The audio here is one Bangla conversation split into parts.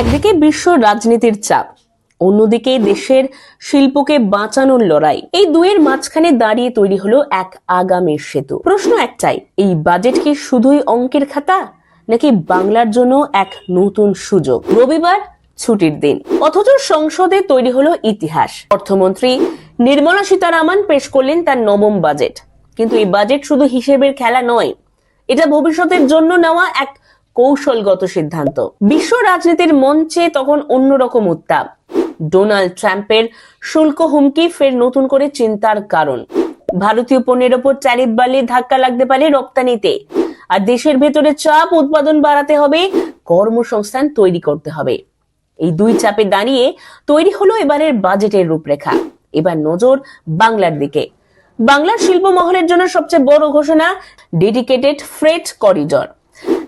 একদিকে বিশ্ব রাজনীতির চাপ, অন্যদিকে দেশের শিল্পকে বাঁচানোর লড়াই। এই দুয়ের মাঝখানে দাঁড়িয়ে তৈরি হলো এক আগামীর সেতু। প্রশ্ন একটাই, এই বাজেট কি শুধুই অঙ্কের খাতা, নাকি বাংলার জন্য এক নতুন সুযোগ? রবিবার ছুটির দিন। অথচ সংসদে তৈরি হলো ইতিহাস। অর্থমন্ত্রী নির্মলা সীতারামন পেশ করলেন তার নবম বাজেট কিন্তু এই বাজেট শুধু হিসেবের খেলা নয়, এটা ভবিষ্যতের জন্য নেওয়া এক কৌশলগত সিদ্ধান্ত। বিশ্ব রাজনীতির মঞ্চে তখন অন্যরকম উত্তাপ। ডোনাল্ড ট্রাম্পের শুল্ক হুমকি ফের নতুন করে চিন্তার কারণ। ভারতীয় পণ্যের ওপর ট্যারিফ বাড়লে ধাক্কা লাগতে পারে রপ্তানিতে। আর দেশের ভেতরে চাপ উৎপাদন বাড়াতে হবে, কর্মসংস্থান তৈরি করতে হবে। এই দুই চাপে দাঁড়িয়ে তৈরি হলো এবারের বাজেটের রূপরেখা। এবার নজর বাংলার দিকে। বাংলার শিল্প মহলের জন্য সবচেয়ে বড় ঘোষণা, ডেডিকেটেড ফ্রেট করিডর।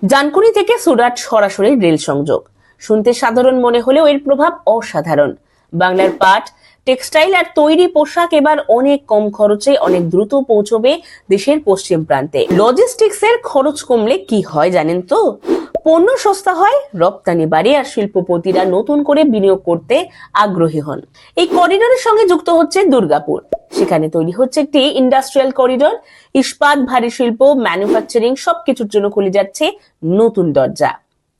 জানকুনি থেকে সুরাট সরাসরি রেল সংযোগ। শুনতে সাধারণ মনে হলেও এর প্রভাব অসাধারণ। বাংলার পাট, টেক্সটাইল আর তৈরি পোশাক এবার অনেক কম খরচে অনেক দ্রুত পৌঁছবে দেশের পশ্চিম প্রান্তে। লজিস্টিক্স এর খরচ কমলে কি হয় জানেন তো? পণ্য সস্তা হয়, রপ্তানি বাড়ে আর শিল্পপতিরা নতুন করে বিনিয়োগ করতে আগ্রহী হন। এই করিডোরের সঙ্গে যুক্ত হচ্ছে দুর্গাপুর। সেখানে তৈরি হচ্ছে একটি ইন্ডাস্ট্রিয়াল করিডোর। ইস্পাত, ভারী শিল্প ম্যানুফ্যাকচারিং সবকিছুর জন্য খুলে যাচ্ছে নতুন দরজা।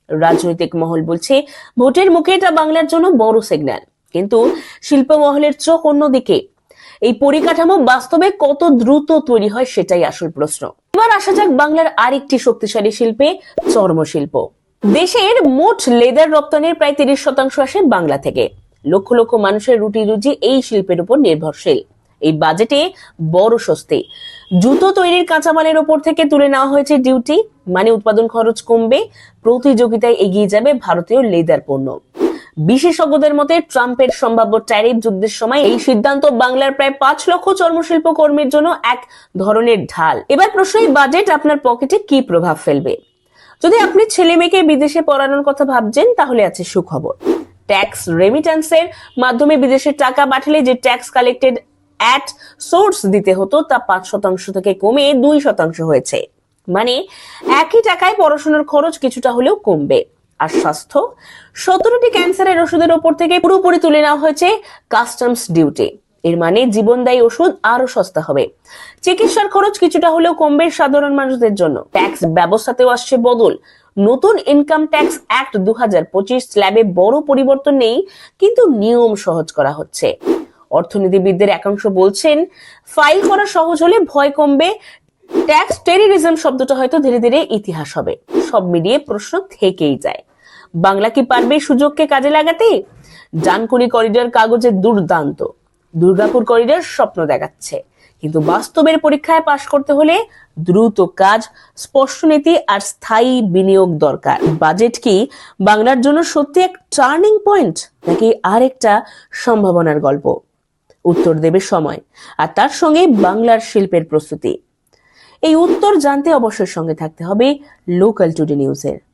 রাজনৈতিক মহল বলছে, ভোটের মুখে এটা বাংলার জন্য বড় সিগন্যাল কিন্তু শিল্প মহলের চোখ অন্যদিকে। এই পরিকাঠামো বাস্তবে কত দ্রুত তৈরি হয় সেটাই আসল প্রশ্ন। আসা যাক বাংলার আরেকটি শক্তিশালী শিল্পে, চর্মশিল্প। দেশের মোট লেদার রপ্তানির প্রায় তিরিশ শতাংশ আসে বাংলা থেকে। লক্ষ লক্ষ মানুষের রুটি রুজি এই শিল্পের উপর নির্ভরশীল। এই বাজেটে বড় স্বস্তি। জুতো তৈরির কাঁচামালের ওপর থেকে তুলে নেওয়া হয়েছে ডিউটি। মানে উৎপাদন খরচ কমবে। প্রতিযোগিতায় এগিয়ে যাবে ভারতীয় লেদার পণ্য। বিশেষজ্ঞদের মতে ট্রাম্পের সম্ভাব্য ট্যারিফ যুদ্ধের সময় এই সিদ্ধান্ত বাংলার প্রায় পাঁচ লক্ষ চর্মশিল্প কর্মীর জন্য এক ধরনের ঢাল। এবার প্রশ্ন, এই বাজেট আপনার পকেটে কি প্রভাব ফেলবে? যদি আপনি ছেলে মেয়েকে বিদেশে পড়ানোর কথা ভাবছেন, তাহলে আছে সুখবর। ট্যাক্স রেমিটেন্সের মাধ্যমে বিদেশে টাকা পাঠালে যে ট্যাক্স কালেক্টেড অ্যাট সোর্স দিতে হতো, তা পাঁচ শতাংশ থেকে কমে দুই শতাংশ হয়েছে। মানে একই টাকায় পড়াশোনার খরচ কিছুটা হলেও কমবে। আর স্বাস্থ্য। সতেরোটি ক্যান্সারের ওষুধের ওপর থেকে পুরোপুরি তুলে নেওয়া হয়েছে কাস্টমস ডিউটি। এর মানে জীবনদায়ী ওষুধ আরও সস্তা হবে। চিকিৎসার খরচ কিছুটা হলেও কমবে সাধারণ মানুষদের জন্য। ট্যাক্স ব্যবস্থাতেও আসছে বদল। নতুন ইনকাম ট্যাক্স অ্যাক্ট দু হাজার পঁচিশ স্ল্যাবে বড় পরিবর্তন নেই, কিন্তু নিয়ম সহজ করা হচ্ছে। অর্থনীতিবিদদের একাংশ বলছেন, ফাইল করা সহজ হলে ভয় কমবে। ট্যাক্স টেরিরিজম শব্দটা হয়তো ধীরে ধীরে ইতিহাস হবে। সব মিলিয়ে প্রশ্ন থেকেই যায়। বাংলা কি পারবে সুযোগকে কাজে লাগাতে? জানকুনি করিডোর কাগজে দুর্দান্ত। দুর্গাপুর করিডোর স্বপ্ন দেখাচ্ছে। কিন্তু বাস্তবের পরীক্ষায় পাশ করতে হলে দ্রুত কাজ, স্পষ্ট নীতি আর স্থায়ী বিনিয়োগ দরকার। বাজেট কি বাংলার জন্য সত্যি এক টার্নিং পয়েন্ট, নাকি আরেকটা সম্ভাবনার গল্প? উত্তর দেবে সময়, আর তার সঙ্গে বাংলার শিল্পের প্রস্তুতি। এই উত্তর জানতে অবশ্যই সঙ্গে থাকতে হবে লোকাল টুডে নিউজের